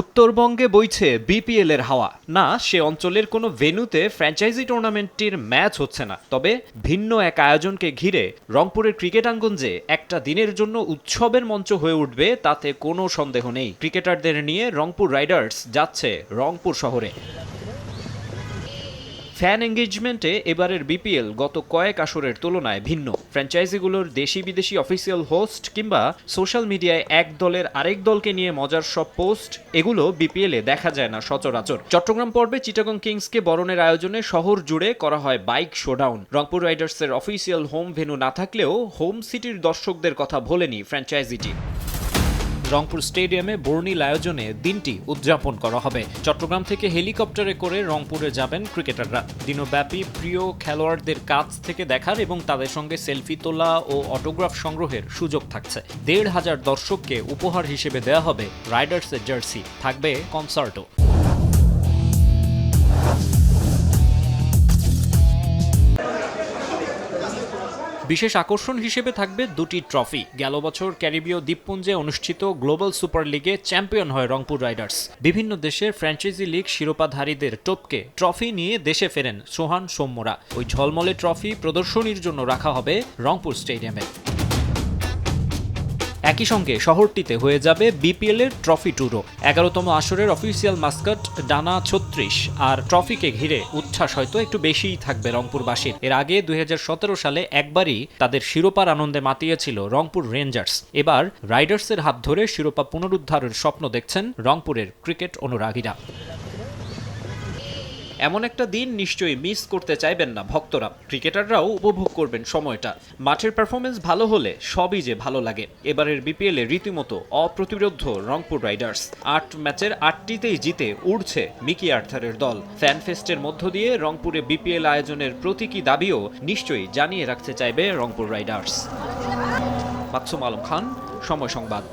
উত্তরবঙ্গে বইছে বিপিএল এর হাওয়া। না, সে অঞ্চলের কোনো ভেনুতে ফ্র্যাঞ্চাইজি টুর্নামেন্টটির ম্যাচ হচ্ছে না। তবে ভিন্ন এক আয়োজনকে ঘিরে রংপুরের ক্রিকেট আঙ্গন যে একটা দিনের জন্য উৎসবের মঞ্চ হয়ে উঠবে, তাতে কোনো সন্দেহ নেই। ক্রিকেটারদের নিয়ে রংপুর রাইডার্স যাচ্ছে রংপুর শহরে। ফ্যান এঙ্গেজমেন্টে এবারের বিপিএল গত কয়েক আসরের তুলনায় ভিন্ন। ফ্র্যাঞ্চাইজিগুলোর দেশি বিদেশি অফিসিয়াল হোস্ট কিংবা সোশ্যাল মিডিয়ায় এক দলের আরেক দলকে নিয়ে মজার সব পোস্ট এগুলো বিপিএলে দেখা যায় না সচরাচর। চট্টগ্রাম পর্বে চিটাগং কিংসকে বরণের আয়োজনে শহর জুড়ে করা হয় বাইক শোডাউন রংপুর রাইডার্সের অফিসিয়াল হোম ভেন্যু না থাকলেও হোম সিটির দর্শকদের কথা ভোলেনি ফ্র্যাঞ্চাইজিটি রংপুর স্টেডিয়ামে বর্ণিল আয়োজনে দিনটি উদযাপন করা হবে। চট্টগ্রাম থেকে হেলিকপ্টারে করে রংপুরে যাবেন ক্রিকেটাররা। দিনব্যাপী প্রিয় খেলোয়াড়দের কাছ থেকে দেখার এবং তাদের সঙ্গে সেলফি তোলা ও অটোগ্রাফ সংগ্রহের সুযোগ থাকছে। দেড় হাজার দর্শককে উপহার হিসেবে দেওয়া হবে রাইডার্সের জার্সি। থাকবে কনসার্টও। বিশেষ আকর্ষণ হিসেবে থাকবে দুটি ট্রফি। গেল বছর ক্যারিবীয় দ্বীপপুঞ্জে অনুষ্ঠিত গ্লোবাল সুপার লিগে চ্যাম্পিয়ন হয় রংপুর রাইডার্স। বিভিন্ন দেশের ফ্র্যাঞ্চাইজি লিগ শিরোপাধারীদের টপকে ট্রফি নিয়ে দেশে ফেরেন সোহান সৌম্যরা ওই ঝলমলে ট্রফি প্রদর্শনীর জন্য রাখা হবে রংপুর স্টেডিয়ামে। একই সঙ্গে শহরটিতে হয়ে যাবে বিপিএল এর ট্রফি ট্যুরও এগারোতম আসরের অফিসিয়াল মাস্কট ডানা ছত্রিশ, আর ট্রফিকে ঘিরে উচ্ছ্বাস হয়তো একটু বেশিই থাকবে রংপুরবাসীর। এর আগে দুই হাজার সতেরো সালে একবারই তাদের শিরোপার আনন্দে মাতিয়েছিল রংপুর রেঞ্জার্স। এবার রাইডার্সের হাত ধরে শিরোপা পুনরুদ্ধারের স্বপ্ন দেখছেন রংপুরের ক্রিকেট অনুরাগীরা। এমন একটা দিন নিশ্চয়ই মিস করতে চাইবেন না ভক্তরা। ক্রিকেটাররাও উপভোগ করবেন সময়টা। মাঠের পারফরমেন্স ভালো হলে সবই যে ভালো লাগে। এবারের বিপিএল রীতিমতো অপ্রতিরোধ রংপুর রাইডার্স। আট ম্যাচের আটটিতেই জিতে উড়ছে মিকি আর্থারের দল। ফ্যান ফেস্টের মধ্য দিয়ে রংপুরে বিপিএল আয়োজনের প্রতীকী দাবিও নিশ্চয়ই জানিয়ে রাখতে চাইবে রংপুর রাইডার্স। মাকসুম আলম খান, সময় সংবাদ।